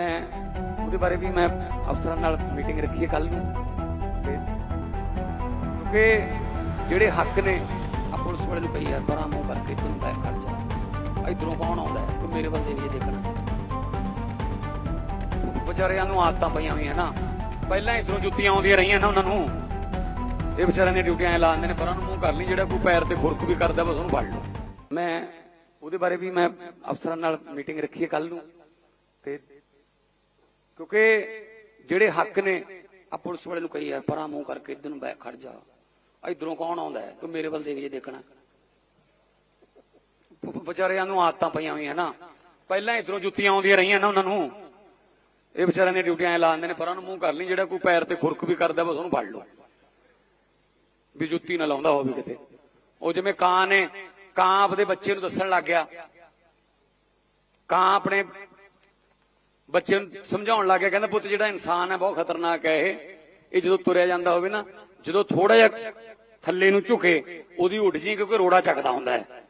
ਮੈਂ ਉਹਦੇ ਬਾਰੇ ਵੀ ਮੈਂ ਅਫਸਰਾਂ ਨਾਲ ਮੀਟਿੰਗ ਰੱਖੀ ਹੈ ਕੱਲ ਨੂੰ। ਤੇ ਕਿਉਂਕਿ ਜਿਹੜੇ ਹੱਕ ਨੇ ਆ ਪੁਲਿਸ ਵਾਲੇ ਨੂੰ ਪਈ ਆ ਬੜਾ ਮੂੰਹ ਕਰਕੇ ਤੂੰ ਬੈਕ ਕਰ ਜਾ। ਇਧਰੋਂ ਕੌਣ ਆਉਂਦਾ ਹੈ? ਤੂੰ ਮੇਰੇ ਵੱਲ ਦੇਖ ਦੇਖਣਾ। ਵਿਚਾਰਿਆਂ ਨੂੰ ਆਦਤਾਂ ਪਈਆਂ ਹੋਈਆਂ ਨਾ। ਪਹਿਲਾਂ ਇਧਰੋਂ ਜੁੱਤੀਆਂ ਆਉਂਦੀਆਂ ਰਹੀਆਂ ਨਾ ਉਹਨਾਂ ਨੂੰ। ਇਹ ਵਿਚਾਰਿਆਂ ਦੀਆਂ ਡਿਊਟੀਆਂ ਐ ਲਾ ਦਿੰਦੇ ਨੇ, ਪਰਾਂ ਨੂੰ ਮੂੰਹ ਕਰ ਲਈ, ਜਿਹੜਾ ਕੋਈ ਪੈਰ ਤੇ ਖੁਰਕ ਵੀ ਕਰਦਾ ਬਸ ਉਹਨੂੰ ਫੜ ਲਓ। ਮੈਂ ਉਹਦੇ ਬਾਰੇ ਵੀ ਮੈਂ ਅਫਸਰਾਂ ਨਾਲ ਮੀਟਿੰਗ ਰੱਖੀ ਹੈ ਕੱਲ ਨੂੰ। ਤੇ ਕਿਉਂਕਿ ਜਿਹੜੇ ਹੱਕ ਨੇ ਆ ਪੁਲਿਸ ਵਾਲੇ ਨੂੰ ਕਹੀ ਆ, ਪਰਾਂ ਮੂੰਹ ਕਰਕੇ ਇਧਰ ਨੂੰ ਬੈਕ ਖੜ ਜਾ। ਇਧਰੋਂ ਕੌਣ ਆਉਂਦਾ ਹੈ? ਤੂੰ ਮੇਰੇ ਵੱਲ ਦੇਖ ਜੇ ਦੇਖਣਾ। ਵਿਚਾਰਿਆਂ ਨੂੰ ਆਦਤਾਂ ਪਈਆਂ ਹੋਈਆਂ ਨਾ। ਪਹਿਲਾਂ ਇਧਰੋਂ ਜੁੱਤੀਆਂ ਆਉਂਦੀਆਂ ਰਹੀਆਂ ਨਾ ਉਹਨਾਂ ਨੂੰ। ਇਹ ਵਿਚਾਰਿਆਂ ਦੀਆਂ ਡਿਊਟੀਆਂ ਐ ਲਾ ਦਿੰਦੇ ਨੇ, ਪਰਾਂ ਨੂੰ ਮੂੰਹ ਕਰ ਲਈ, ਜਿਹੜਾ ਕੋਈ ਪੈਰ ਤੇ ਖੁਰਕ ਵੀ ਕਰਦਾ ਬਸ ਉਹਨੂੰ ਫੜ ਲਓ। ਵੀ ਜੁੱਤੀ ਨਾ ਲਾਉਂਦਾ ਹੋਵੇ ਕਿਤੇ। ਉਹ ਜਿਵੇਂ ਕਾਂ ਨੇ, ਕਾਂ ਆਪਦੇ ਬੱਚੇ ਨੂੰ ਦੱਸਣ ਲੱਗ ਗਿਆ। ਕਾਂ ਆਪਣੇ ਬੱਚੇ ਨੂੰ ਸਮਝਾਉਣ ਲੱਗ ਗਿਆ, ਕਹਿੰਦਾ ਪੁੱਤ ਜਿਹੜਾ ਇਨਸਾਨ ਹੈ ਬਹੁਤ ਖਤਰਨਾਕ ਹੈ ਇਹ। ਇਹ ਜਦੋਂ ਤੁਰਿਆ ਜਾਂਦਾ ਹੋਵੇ ਨਾ, ਜਦੋਂ ਥੋੜਾ ਜਿਹਾ ਥੱਲੇ ਨੂੰ ਝੁਕੇ, ਉਹਦੀ ਉੱਠ ਜੀ ਕਿਉਂਕਿ ਰੋੜਾ ਚੱਕਦਾ ਹੁੰਦਾ ਹੈ।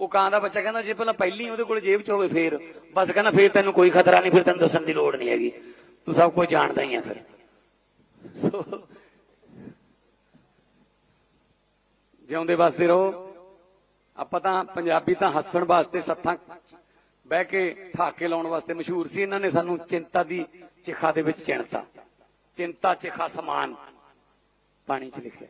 ਉਹ ਕਾਂ ਦਾ ਬੱਚਾ ਕਹਿੰਦਾ, ਜੇ ਪਹਿਲਾਂ ਪਹਿਲੀ ਉਹਦੇ ਕੋਲ ਜੇਬ 'ਚ ਹੋਵੇ ਫੇਰ, ਬਸ ਕਹਿੰਦਾ ਫੇਰ ਤੈਨੂੰ ਕੋਈ ਖਤਰਾ ਨਹੀਂ, ਫਿਰ ਤੈਨੂੰ ਦੱਸਣ ਦੀ ਲੋੜ ਨਹੀਂ ਹੈਗੀ। ਤੂੰ ਸਭ ਕੁਝ ਜਾਣਦਾ ਹੀ ਆ ਫਿਰ। ਸੋ ਜਿਉਂਦੇ ਵਸਦੇ ਰਹੋ। ਆਪਾਂ ਤਾਂ ਪੰਜਾਬੀ ਤਾਂ ਹੱਸਣ ਵਾਸਤੇ ਸੱਥਾਂ ਬਹਿ ਕੇ ਠਾਕੇ ਲਾਉਣ ਵਾਸਤੇ ਮਸ਼ਹੂਰ ਸੀ, ਇਹਨਾਂ ਨੇ ਸਾਨੂੰ ਚਿੰਤਾ ਦੀ ਚਿਖਾ ਦੇ ਵਿੱਚ ਚਿਣਤਾ। ਚਿੰਤਾ, ਚਿਖਾ, ਸਮਾਨ ਪਾਣੀ 'ਚ ਲਿਖਿਆ।